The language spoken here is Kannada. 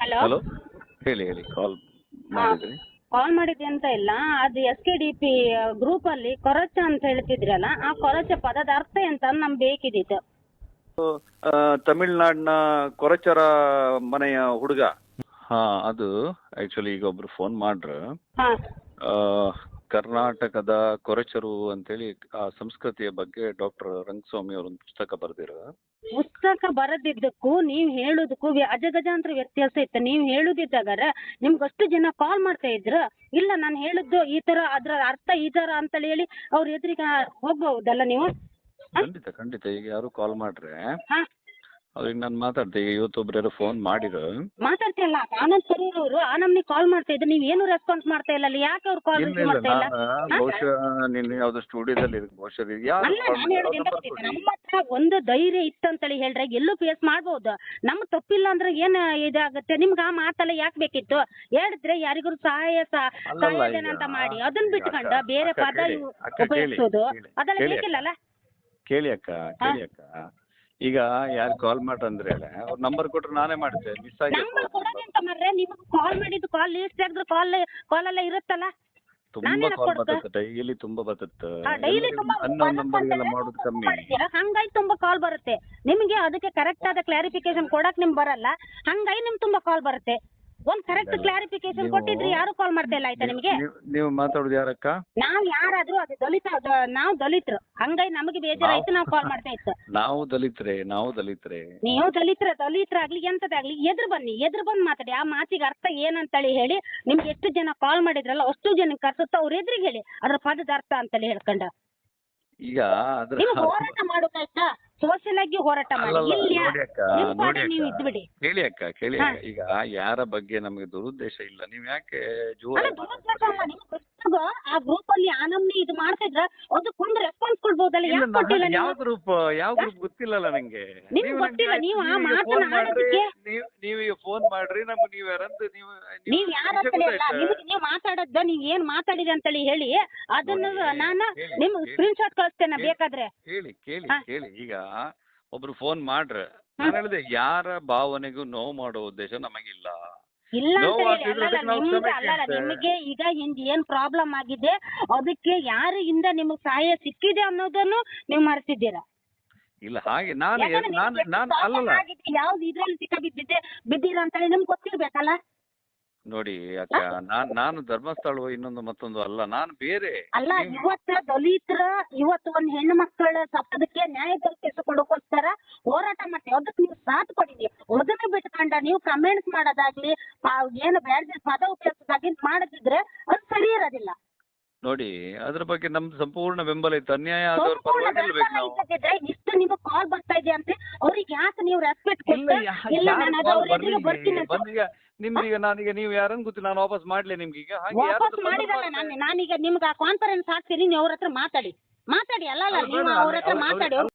ಹಲೋ ಹಲೋ ಹೇಳಿ ಹೇಳಿ ಕಾಲ್ ಮಾಡಿದ್ರಿ. ಕಾಲ್ ಮಾಡಿದ್ದೆ ಅಂತ ಇಲ್ಲ ಅದು S K D P group ಅಲ್ಲಿ ಕೊರಚ ಅಂತ ಹೇಳ್ತಿದ್ರಲ್ಲ ಆ ಕೊರಚ ಪದದ ಅರ್ಥ ಎಂತ ಅಂತ ನಮ್ಗೆ ಬೇಕಿದ್ದಿತ್ತು ಆ, ತಮಿಳ್ನಾಡಿನ ಕೊರಚರ ಮನೆಯ ಹುಡುಗ. ಹಾ. ಅದು ಆಕ್ಚುಲಿ ಈಗ ಒಬ್ರು ಫೋನ್ ಮಾಡ್ರು. ಹಾ. ಆ, ಕರ್ನಾಟಕದ ಕೊರಚರು ಅಂತೇಳಿ ಆ ಸಂಸ್ಕೃತಿಯ ಬಗ್ಗೆ ಡಾಕ್ಟರ್ ರಂಗಸ್ವಾಮಿ ಅವರು ಒಂದು ಪುಸ್ತಕ ಬರೆದಿರ. ಪುಸ್ತಕ ಬರದಿದ್ದಕ್ಕೂ ನೀವು ಹೇಳೋದಕ್ಕೂ ಅಜಗಜಾಂತರ ವ್ಯತ್ಯಾಸ ಇತ್ತು. ನೀವು ಹೇಳುದಿದ್ದಾಗಾರ ನಿಮ್ಗೆ ಅಷ್ಟು ಜನ ಕಾಲ್ ಮಾಡ್ತಾ ಇದ್ರ? ಇಲ್ಲ ನಾನು ಹೇಳಿದ್ದು ಈ ತರ ಅದ್ರ ಅರ್ಥ ಈ ತರ ಅಂತ ಹೇಳಿ ಅವ್ರ ಎದುರಿಗೆ ಹೋಗ್ಬಹುದಲ್ಲ ನೀವು? ಖಂಡಿತ ಖಂಡಿತ. ಈಗ ಯಾರು ಕಾಲ್ ಮಾಡ್ರೆ ಅವ್ರಿಗೆ ನಾನು ಮಾತಾಡ್ತೆ. ಇವತ್ತು ಇವತ್ತೊಬ್ರು ಯಾರೋ ಫೋನ್ ಮಾಡಿದ್ರು ಅಲ್ಲ ಆನಂದ್ ಕರೂರ್ ಅವರು ಆ ನಮ್ನಿ ಕಾಲ್ ಮಾಡ್ತಾ ಇದ್ರು. ನೀವ್ ಏನು ರೆಸ್ಪಾನ್ಸ್ ಮಾಡ್ತಾ ಇಲ್ಲ ಅಲ್ಲಿ? ಯಾಕೆ ಅವ್ರು ಕಾಲ್ ರಿಸೀವ್ ಮಾಡ್ತಾ ಇಲ್ಲ? ಬಹುಶಃ ನಿನ್ನ ಯಾವ್ದೋ ಸ್ಟುಡಿಯೋದಲ್ಲಿ ಬಹುಶಃ ಅಲ್ಲ ನಾನು ಹೇಳೋದು ಎಂತ ಗೊತ್ತಿದೆ ನಮ್ಮ ಹತ್ರ ಒಂದು ಧೈರ್ಯ ಇತ್ತಂತೇಳಿ ಹೇಳ್ರೆ ಎಲ್ಲೂ ಫೇಸ್ ಮಾಡ್ಬೋದು. ನಮ್ ತಪ್ಪಿಲ್ಲ ಅಂದ್ರೆ ಏನ್ ಇದಾಗುತ್ತೆ? ನಿಮ್ಗೆ ಆ ಮಾತಲ್ಲ ಯಾಕೆ ಬೇಕಿತ್ತು? ಹೇಳಿದ್ರೆ ಯಾರಿಗೂ ಸಹಾಯ ಸಹಾಯಧನ ಅಂತ ಮಾಡಿ. ಅದನ್ನ ಬಿಟ್ಕೊಂಡ ಬೇರೆ ಪದ ಉಪಯೋಗಿಸೋದು. ಅದೆಲ್ಲ ಬೇಕಿಲ್ಲಲ್ಲ ಕೇಳಿ ಅಕ್ಕ ಕೇಳಿ ಅಕ್ಕ. ಈಗ ಯಾರು ಕಾಲ್ ಮಾಡ್ರಂದ್ರೆ ಅವ್ರ ನಂಬರ್ ಕೊಟ್ರೆ ನಾನೇ ಮಾಡ್ತೇನೆ ಮಿಸ್ ಆಗಿ ನಿಮ್ಗೆ ಕಾಲ್ ಮಾಡಿದ್ದು ಕಾಲ್ ಲೀಸ್ಟ್ ಆದ್ರೆ ಕಾಲ್ ಕಾಲ್ ಎಲ್ಲ ಇರುತ್ತಲ್ಲ? ತುಂಬಾ ನಾನೇನಕ್ ಕಾಲ್ ಕೊಡ್ತೆ? ಡೈಲಿ ತುಂಬಾ ಬರ್ತದೆ ಡೈಲಿ ತುಂಬಾ ಅನ್ನೊಂದು ನಂಬರ್ಗೆಲ್ಲ ಮಾಡೋದು ಕಮ್ಮಿ. ಹಂಗಾಗಿ ತುಂಬಾ ಕಾಲ್ ಬರುತ್ತೆ. ನಿಮಗೆ ಅದಕ್ಕೆ ಕರೆಕ್ಟ್ ಆದ ಕ್ಲಾರಿಫಿಕೇಶನ್ ಕೊಡಕ್ ನಿಮ್ಗೆ ಬರಲ್ಲ. ಹಂಗಾಗಿ ನಿಮ್ಗೆ ತುಂಬಾ ಕಾಲ್ ಬರುತ್ತೆ. ಒಂದ್ ಕರೆಕ್ಟ್ ಕ್ಲಾರಿಫಿಕೇಶನ್ ಕೊಟ್ಟಿದ್ರಿ ಯಾರು ಕಾಲ್ ಮಾಡ್ತಾ ಇಲ್ಲ ಆಯ್ತಾ ನಿಮಗೆ? ನೀವು- ನೀವು ಮಾತಾಡೋದು ಯಾರಕ್ಕ? ನಾವ್ ಯಾರಾದ್ರೂ ಅದು ದಲಿತ ದ- ನಾವ್ ದಲಿತರು. ಹಂಗಾಗಿ ನಮಗೆ ಬೇಜಾರಾಯ್ತು ನಾವ್ ಕಾಲ್ ಮಾಡ್ತಾ ಇತ್ತು. ನಾವು ದಲಿತರೆ ನಾವು ದಲಿತರೆ. ನೀವು ದಲಿತರ ದಲಿತರಾಗ್ಲಿ ಎಂತದಾಗ್ಲಿ ಎದುರು ಬನ್ನಿ ಎದುರು ಬಂದ್ ಮಾತಾಡಿ. ಆ ಮಾತಿಗೆ ಅರ್ಥ ಏನಂತೇಳಿ ಹೇಳಿ ನಿಮ್ಗೆ ಎಷ್ಟು ಜನ ಕಾಲ್ ಮಾಡಿದ್ರಲ್ಲ ಅಷ್ಟು ಜನ ಕರ್ಸುತ್ತ ಅವ್ರ ಎದುರಿಗೆ ಹೇಳಿ ಅದ್ರ ಪದದ ಅರ್ಥ ಅಂತೇಳಿ ಹೇಳ್ಕೊಂಡ. ಈಗ ಅದ್ರ ನೀವು ಹೋರಾಟ ಮಾಡೋದಾಯ್ತಾ ಆಗಿ ಹೋರಾಟ ಮಾಡಿ. ಅಲ್ಲಲ್ಲ, ಇಲ್ಲಿ ನೋಡಿ ಅಕ್ಕ ನಿಮ್ ನೋಡಿ ಪಾಡಿಗೆ ನೀವು ಅಕ್ಕ. ಇದ್ಬಿಡಿ. ಕೇಳಿ ಅಕ್ಕ ಕೇಳಿ ಅಕ್ಕ. ಈಗ ಯಾರ ಬಗ್ಗೆ ನಮಗೆ ದುರುದ್ದೇಶ ಇಲ್ಲ. ನೀವ್ ಯಾಕೆ ಅಲ್ಲ ಜೋರಾಗಿ ದುರುದ್ದೇಶ ಅಲ್ಲ, ನೀವು ಪುಸ್ತಕ ಆ ಗ್ರೂಪ್ ಅಲ್ಲಿ ಆ ನಮ್ನಿ ಇದು ಮಾಡ್ತಿದ್ರ ಅದಕ್ಕೊಂದು ರೆಸ್ಪಾನ್ಸ್ ಕೊಡ್ಬೋದಲ್ಲ? ಯಾಕೆ ಕೊಟ್ಟಿಲ್ಲ ಯಾವ ನೀವು? ಗ್ರೂಪ್ ಯಾವ ಗ್ರೂಪ್ ಗೊತ್ತಿಲ್ಲಲ್ಲ ನಂಗೆ. ನಿಮ್ಗೆ ನೀವು ಗೊತ್ತಿಲ್ಲ, ನೀವು ಆ ಮಾತನ್ನ ಆಡೋದಕ್ಕೆ- ನೀವು ನೀವೀಗ ಫೋನ್ ಮಾಡ್ರಿ ನಮ್ಗೆ ನೀವ್ ಯಾರಂತ ನೀವು ನೀವ್ ಯಾರ ವಿಷಯ ಅಂತಲೇ ಇಲ್ಲ ಗೊತ್ತಾಯ್ತಾ? ನಿಮ್ಗೆ ನೀವು ಮಾತಾಡದ್ದ ನೀವ್ ಏನ್ ಮಾತಾಡಿದೆ ಅಂತೇಳಿ ಹೇಳಿ. ಅದನ್ನ ನೋಡಿ, ನಾನು ಹೇಳಿ, ನಿಮ್ ಹೇಳಿ. ಸ್ಕ್ರೀನ್ ಶಾಟ್ ಕಳಿಸ್ತೇನೆ ಹೇಳಿ. ಬೇಕಾದ್ರೆ. ಕೇಳಿ ಕೇಳಿ ಹಾ. ಕೇಳಿ. ಈಗ ಒಬ್ರು ಫೋನ್ ಮಾಡ್ರೆ. ನಾನು ಹೇಳಿದೆ ಯಾರ ಭಾವನೆಗೂ ನೋವು ಮಾಡೋ ಉದ್ದೇಶ ನಮಗಿಲ್ಲ. ಇಲ್ಲ ಅಂತ ನೋವು ಹೇಳಿ ಆಗಿದ್ರೆ ಅಲ್ಲಲ್ಲ ಅದಕ್ಕೆ ನಾವು ನಿಮ್ಗೆ ಕ್ಷಮೆ ಅಲ್ಲಲ್ಲ ಕೇಳ್ತೇವೆ. ನಿಮಗೆ ಈಗ ಹಿಂದ್ ಏನ್ ಪ್ರಾಬ್ಲಮ್ ಆಗಿದೆ ಅದಕ್ಕೆ ಯಾರಿಂದ ನಿಮಗೆ ಸಹಾಯ ಸಿಕ್ಕಿದೆ ಅನ್ನೋದನ್ನು ನೀವು ಮರೆತಿದ್ದೀರಾ? ಇಲ್ಲ ಹಾಗೆ ನಾನು ಯಾಕಂದ್ರೆ ನಾನು ನಿಮ್ಗೆ ನಾನು problem ಅಲ್ಲಲ್ಲ. ಆಗಿದೆ, ಯಾವ್ದು ಇದ್ರಲ್ಲಿ ಸಿಕ್ಕ ಬಿದ್ದಿದೆ ಬಿದ್ದೀರಾ ಅಂತೇಳಿ ನಿಮ್ಗೆ ಗೊತ್ತಿರ್ಬೇಕಲ್ಲ? ನೋಡಿ ಅಕ್ಕ ನಾನ್ ನಾನು ಧರ್ಮಸ್ಥಳ ಇನ್ನೊಂದು ಮತ್ತೊಂದು ಅಲ್ಲ ನಾನು ಬೇರೆ. ಅಲ್ಲ ಇವತ್ತ ದಲಿತರ ಇವತ್ತು ಒಂದ್ ಹೆಣ್ಣು ಮಕ್ಕಳ ಸತ್ತದಕ್ಕೆ ನ್ಯಾಯ ದೊರಕಿಸಿಕೊಡೋಕೋಸ್ಕರ ಹೋರಾಟ ಮಾಡ್ತೀವಿ. ಅದಕ್ಕೆ ನೀವು ಸಾಥ್ ಕೊಡಿರಿ. ಅದನ್ನ ಬಿಟ್ಕೊಂಡ ನೀವು ಕಮೆಂಟ್ಸ್ ಮಾಡೋದಾಗ್ಲಿ ಏನು ಬೇಡ ಪದ ಉಪಯೋಗಿಸೋದಾಗ್ಲಿ ಮಾಡದಿದ್ರೆ ಅದು ಸರಿ ಇರೋದಿಲ್ಲ. ನೋಡಿ ಅದ್ರ ಬಗ್ಗೆ ನಮ್ ಸಂಪೂರ್ಣ ಬೆಂಬಲ ಇತ್ತು. ಅನ್ಯಾಯ ಆದವ್ರ ಸಂಪೂರ್ಣ ಪರವಾಗಿ ನಿಲ್ಬೇಕು ಬೆಂಬಲ ನಾವು. ಇಲ್ಲದಿದ್ರೆ ಇಷ್ಟು ನಿಮಗೆ ಕಾಲ್ ಬರ್ತಾ ಇದೆ ಅಂತ ಅವ್ರಿಗೆ ಯಾಕೆ ನೀವು ರೆಸ್ಪೆಕ್ಟ್ ಇಲ್ಲ ಕೊಟ್ಟು ಯಾ- ಇಲ್ಲ ಯಾರು ನಾನು ಅದು call ಅವ್ರ ಎದುರಿಗೆ ಬರ್ಲಿ? ಬರ್ತೀನಿ ಅಂತ. ಬಂದೀಗ ನಿಮ್ದೀಗ ನಾನೀಗ ನೀವು ಯಾರನ್ನ ಗೊತ್ತಿಲ್ಲ ನಾನು ವಾಪಸ್ ಮಾಡ್ಲಿ ನಿಮ್ಗೆ ಈಗ? ಹಾಗೆ ವಾಪಸ್ ಬಂದ್ರೆ ಮಾಡಿರಲ್ಲ ಮಾಡ್ತಾರೆ. ನಾನು ನಾನೀಗ ನಿಮ್ಗೆ ಆ ಕಾನ್ಫರೆನ್ಸ್ ಹಾಕ್ತೀನಿ ನೀವು ಅವ್ರ ಹತ್ರ ಮಾತಾಡಿ. ಮಾತಾಡಿ ಅಲ್ಲ ಅಲ್ಲ ಅಲ್ಲ ನೀವು ಬೇಡ, ಅವ್ರ ಹತ್ರ ಅವ್ರು- ಮಾತಾಡಿ ಅವ್ರು-